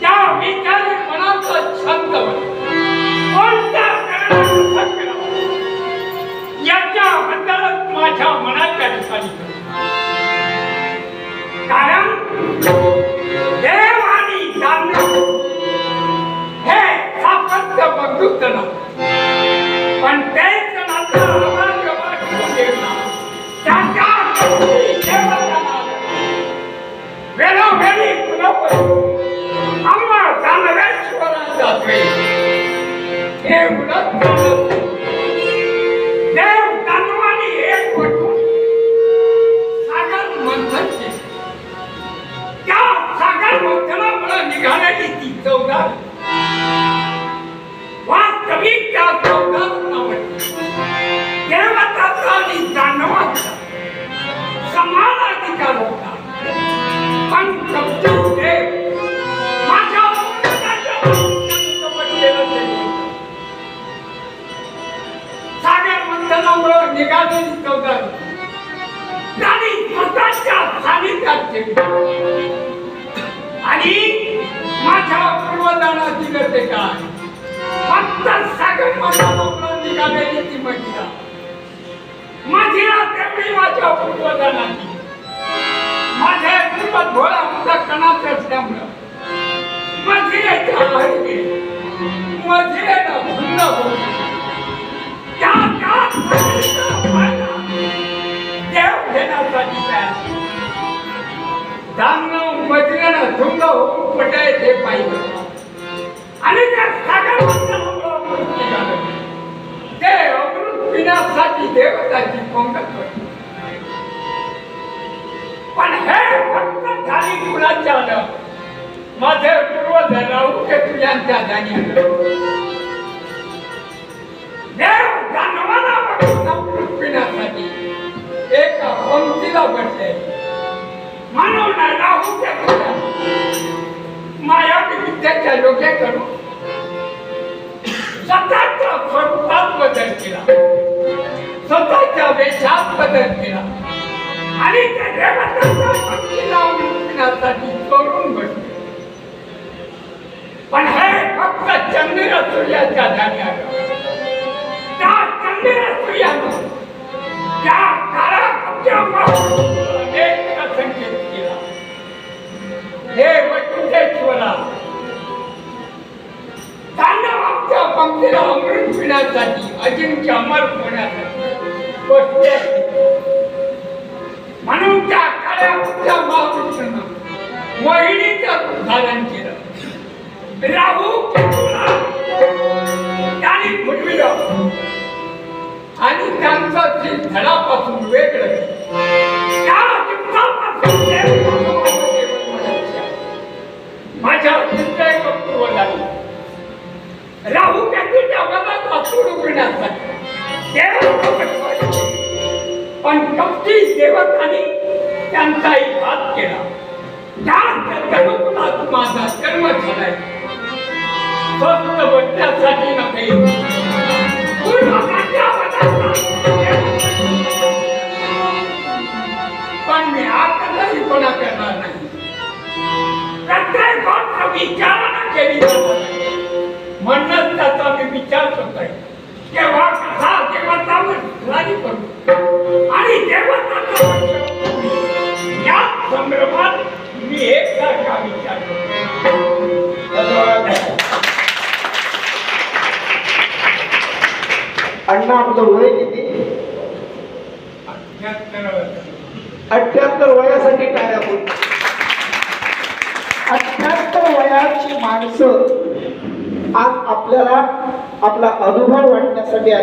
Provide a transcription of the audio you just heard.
त्या विचार मनाचा छंद 向かっ सानिध्यात आणि माझ्या पूर्वजांना दिलं ते काय? फक्त सागर मंथनामुळे गाण्याची ती महिला. माझी रात्री माझ्या पूर्वजांना माझ्या पूर्वज भोळा आमचा कणाच असल्यामुळं मधिरेच्या माझी मधिरेनं भुंड होऊन मधिरेनं धुंद होऊन पटाय ते पाहिजे आणि त्या सागर मंथनामुळं अमृत निघालं. ते अमृत पिण्यासाठी देवताची पंगत होती. पण हे फक्त झाली मुलाच्या आलं माझे पूर्वज राहू के तुझ्यांच्या जाणी बदल केला. आणि चोरून बसले. पण हे फक्त चंद्र सूर्याच्या जागी त्या चंद्र सूर्यानं त्या काळा संकेत केला. हे वैकुंठेश्वरा तांडव आमच्या पंक्तीला अमृत पिण्यासाठी अजिंक्य अमर होण्यासाठी बसले म्हणून त्या काळ्या कुठच्या महापुरुषांना मोहिनीचं रूप केलं राहू. कपटी देवतांनी त्यांचाही घात केला त्या जन्मकुलात माझा जन्म झालाय स्वस्त बसण्यासाठी नव्हे पूर्वकाच्या मी एकसारखा विचार अण्णा आपलं वय किती? अठ्याहत्तर वयासाठी काय आपण अठ्याहत्तर वयाची माणसं आज आपल्याला आपला अनुभव वाटण्यासाठी.